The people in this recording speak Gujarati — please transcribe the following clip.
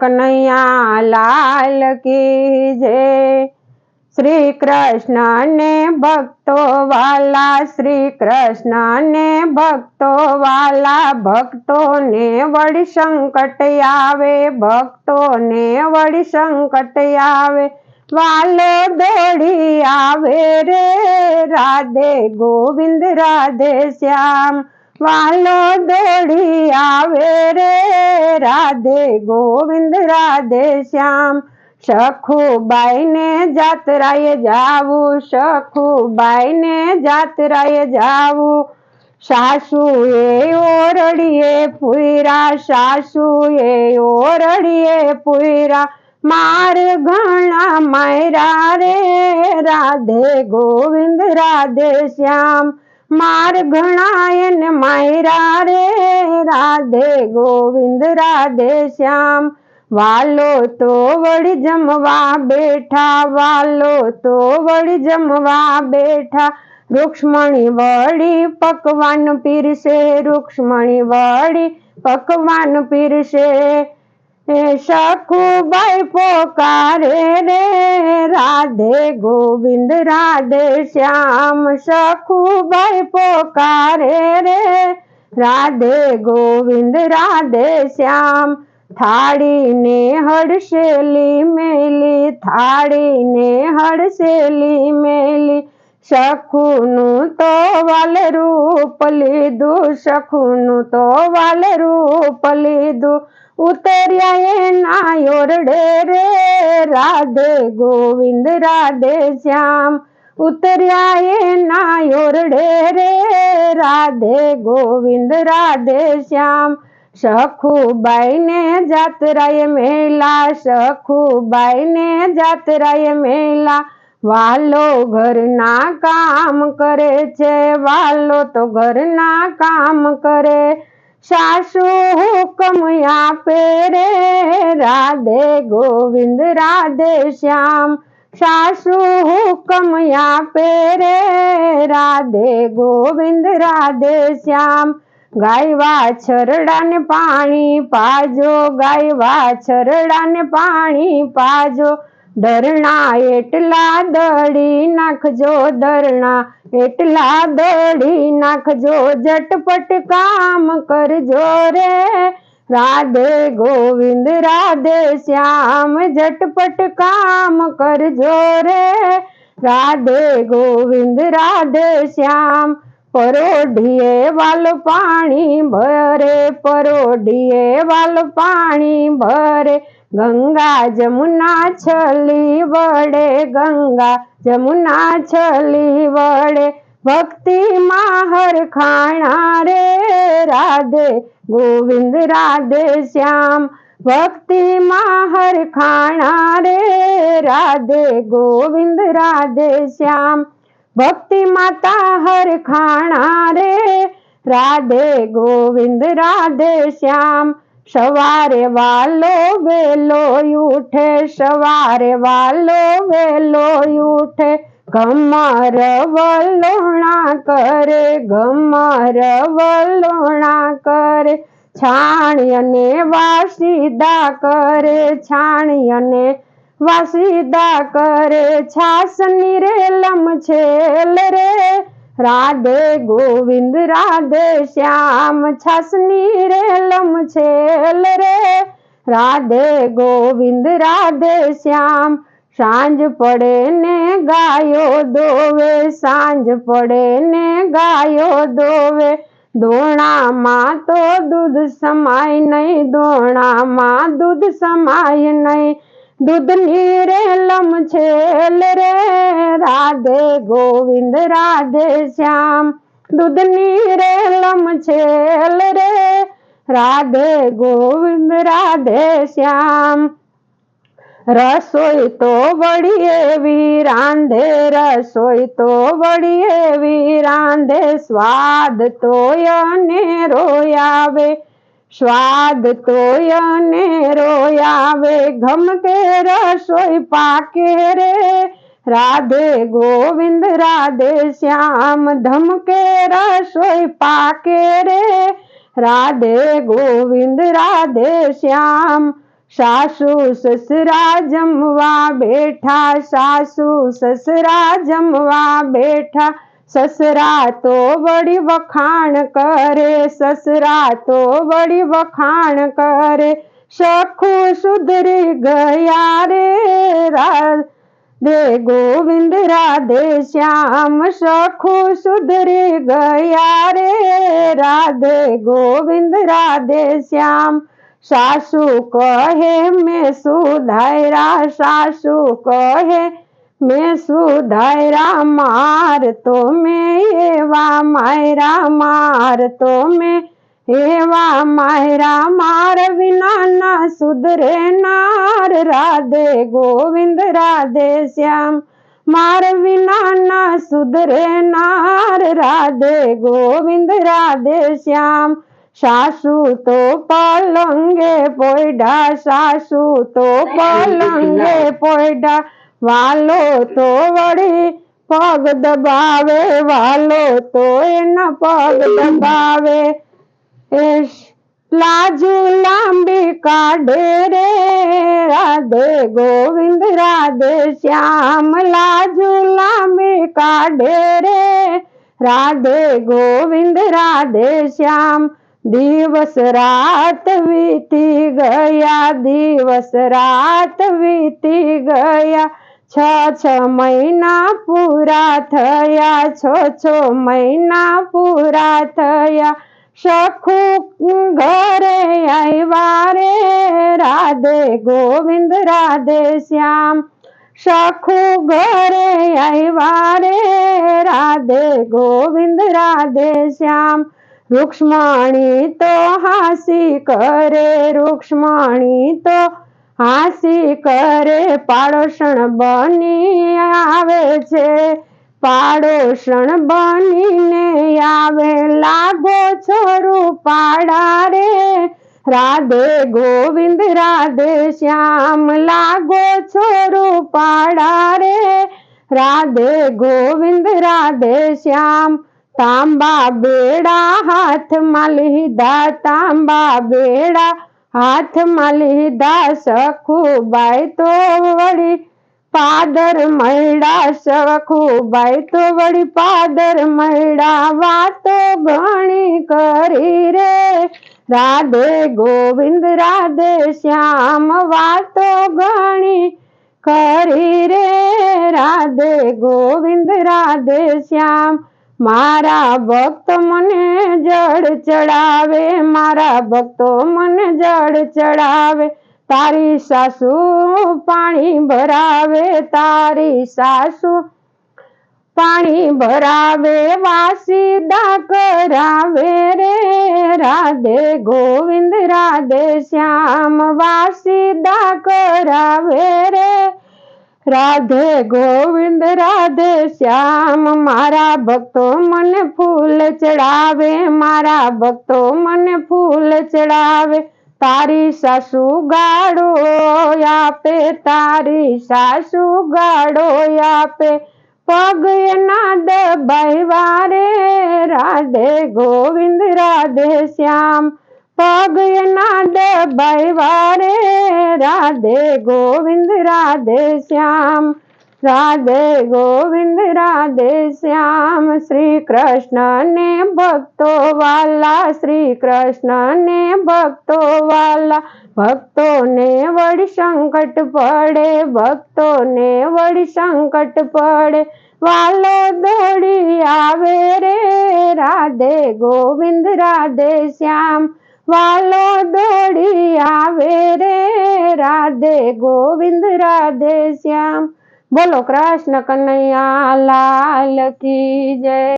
કનૈયા લાલ કી જય શ્રી કૃષ્ણ ને ભક્તો વાલા શ્રી કૃષ્ણ ને ભક્તો વાલા ભક્તો ને વળી સંકટ આવે ભક્તો ને વળી સંકટ આવે. વાલો દોડી આવે રે, રાધે ગોવિંદ, રાધે શ્યામ. વાલો દોડી આવે રે, રાધે ગોવિંદ, રાધે શ્યામ. સખુબાઈને જાતરાએ જાવું, સખુબાઈને જાતરાએ જાવું. સાસુએ ઓરડીએ પુરા સાસુએ ઓરડીએ પુરા માર ઘણા માયરા રે, રાધે ગોવિંદ, રાધે શ્યામ. માર ઘણાયન માયરા રે, રાધે ગોવિંદ, રાધે શ્યામ. વાલો તો વળી જમવા બેઠા, વાલો તો વળી જમવા બેઠા. રૂક્ષ્મણી વળી પકવાન પીરશે રૂક્ષ્મણી વળી પકવાન પીરશે એ સખુબાઈ પોકારે રે રાધે ગોવિંદ, રાધે શ્યામ. સખુબાઈ પોકારે રે રાધે ગોવિંદ, રાધે શ્યામ. થાળીને હડસેલી મેલી થાળીને હડસેલી મેલી સખુનું તો વાલ રૂપ લીધું સખુનું તો વાલ રૂપ લીધું. ઉતર્યા એના યોરડે રે રાધે ગોવિંદ, રાધે શ્યામ. ઉતર્યા એના યોરડે રે રાધે ગોવિંદ, રાધે શ્યામ. સખુબાઈને જાતરાય મેલા, સખુબાઈને જાતરાય મેલા. વાલો ઘરના કામ કરે છે, વાલો તો ઘરના કામ કરે. સાસુ હુકમ આપે રે, રાધે ગોવિંદ, રાધે શ્યામ. સાસુ હુકમ આપે રે, રાધે ગોવિંદ, રાધે શ્યામ. ગાય વાછરડાને પાણી પાજો ગાય વાછરડાને પાણી પાજો. દરણા એટલા દળી નાખજો દરણા, એટલા દળી નાખજો, ઝટપટ કામ કરજો રે. રાધે ગોવિંદ, રાધે શ્યામ, ઝટપટ કામ કરજો રે. રાધે ગોવિંદ, રાધે શ્યામ, પરોઢીએ વાલ પાણી ભરે, પરોઢીએ વાલ પાણી ભરે. ગંગા જમુના છલી વડે, ગંગા જમુના છલી વડે. ભક્તિ માહર ખાણા રે, રાધે ગોવિંદ, રાધે શ્યામ. ભક્તિ માહર ખાણા રે, રાધે ગોવિંદ, રાધે શ્યામ. ભક્તિ માતા હર ખાણા રે, રાધે ગોવિંદ, રાધે શ્યામ. સવારે વાલો વેલો ઉઠે, સવારે વાલો વેલો ઉઠે. ગમર વલોણા કરે, ગમર વલોણા કરે. છાણિયને વાસીદા કરે, છાણિયને વાસીદા કરે. છાસની રે લમછેલ રે રાધે ગોવિંદ, રાધે શ્યામ, છસની રે લમછેલ રે. રાધે ગોવિંદ, રાધે શ્યામ, સાંજ પડે ને ગાયો દોવે સાંજ પડે ને ગાયો દોવે દોણામાં તો દૂધ સમાય નહીં દોણામાં દૂધ સમાય નહીં. દૂધની રેલમ લમછેલ રે. રાધે ગોવિંદ, રાધે શ્યામ. દૂધની રે લમછેલ રે. રાધે ગોવિંદ, રાધે શ્યામ. રસોઈ તો વળી એવી રાંધે, રસોઈ તો વળી એવી રાંધે. સ્વાદ તો અનેરો રોયાવે સ્વાદ તોય ને રોયાવે ગમકે રસોઈ પાકે રે. રાધે ગોવિંદ, રાધે શ્યામ ધમકે રસોઈ પાકે રે. રાધે ગોવિંદ, રાધે શ્યામ, સાસુ સસરા જમવા બેઠા, સાસુ સસરા જમવા બેઠા સસરા તો વળી વખાણ કરે સસરા તો વળી વખાણ કરે. સખું સુધરી ગયા રે રાધે ગોવિંદ રાધે શ્યામ. સખું સુધરી ગયા રે રાધે, ગોવિંદ રાધે શ્યામ. સાસુ કહે, મેં સુધાયરા સાસુ કહે મેં સુધાર્યા માર તો મેં એવા માયરા માર તો મેં એવા માયરા માર વિના ના સુધરે નાર. રાધે ગોવિંદ રાધે શ્યામ માર વિના ના સુધરે નાર. રાધે ગોવિંદ રાધે શ્યામ સાસુ તો પલંગે પોયડા સાસુ તો પલંગે પોયડા. વાલો તો વળી પગ દબાવે, વાલો તો એના પગ દબાવે. એ લાજુ લાંબી કાઢે રે. રાધે ગોવિંદ, રાધે શ્યામ, લાજુ લાંબી કાઢે રે. રાધે ગોવિંદ, રાધે શ્યામ, દિવસ રાત વીતી ગયા, દિવસ રાત વીતી ગયા. છ છ મહિના પૂરા થયા, છ છ મહિના પૂરા થયા. સખું ઘરે આવ્યા રે, રાધે ગોવિંદ, રાધે શ્યામ. સખું ઘરે આવ્યા રે, રાધે ગોવિંદ, રાધે શ્યામ. રૂક્ષ્મણી તો હાસી કરે, રૂક્ષ્મણી તો હાસી કરે પાડોશણ બની આવે છે. પાડોશણ બનીને આવે લાગો છોરું પાડા રે રાધે ગોવિંદ, રાધે શ્યામ, લાગો છોરું પાડા રે રાધે ગોવિંદ, રાધે શ્યામ, તાંબા બેડા હાથમાં લીધા, તાંબા બેડા હાથમાં લીધા સખુબાઈ તો વળી પાદર મૈડા સખુબાઈ તો વળી પાદર મૈડા વાતો ઘણી કરી રે. રાધે ગોવિંદ, રાધે શ્યામ વાતો ઘણી કરી રે. રાધે ગોવિંદ, રાધે શ્યામ મારા ભક્ત મને જળ ચડાવે, મારા ભક્તો મને જળ ચડાવે, તારી સાસુ પાણી ભરાવે, તારી સાસુ પાણી ભરાવે વાસીદા કરાવે રે, રાધે ગોવિંદ, રાધે શ્યામ વાસીદા કરાવે રે. રાધે ગોવિંદ, રાધે શ્યામ, મારા ભક્તો મને ફૂલ ચડાવે, મારા ભક્તો મને ફૂલ ચડાવે. તારી સાસુ ગાડો આપે, તારી સાસુ ગાડો આપે. પગ એના દબાઈ વારે રાધે ગોવિંદ, રાધે શ્યામ. પગ એના દબાવ્યા રે રાધે ગોવિંદ, રાધે શ્યામ. રાધે ગોવિંદ, રાધે શ્યામ. શ્રી કૃષ્ણ ને ભક્તો વાલા શ્રી કૃષ્ણ ને ભક્તો વાલા. ભક્તોને વળી સંકટ પડે, ભક્તોને વળી સંકટ પડે. વાલો દોડી આવે રે, રાધે ગોવિંદ, રાધે શ્યામ. વાલો દોડી આવે રે રાધે ગોવિંદ રાધે શ્યામ. બોલો કૃષ્ણ કનૈયા લાલ કી જય.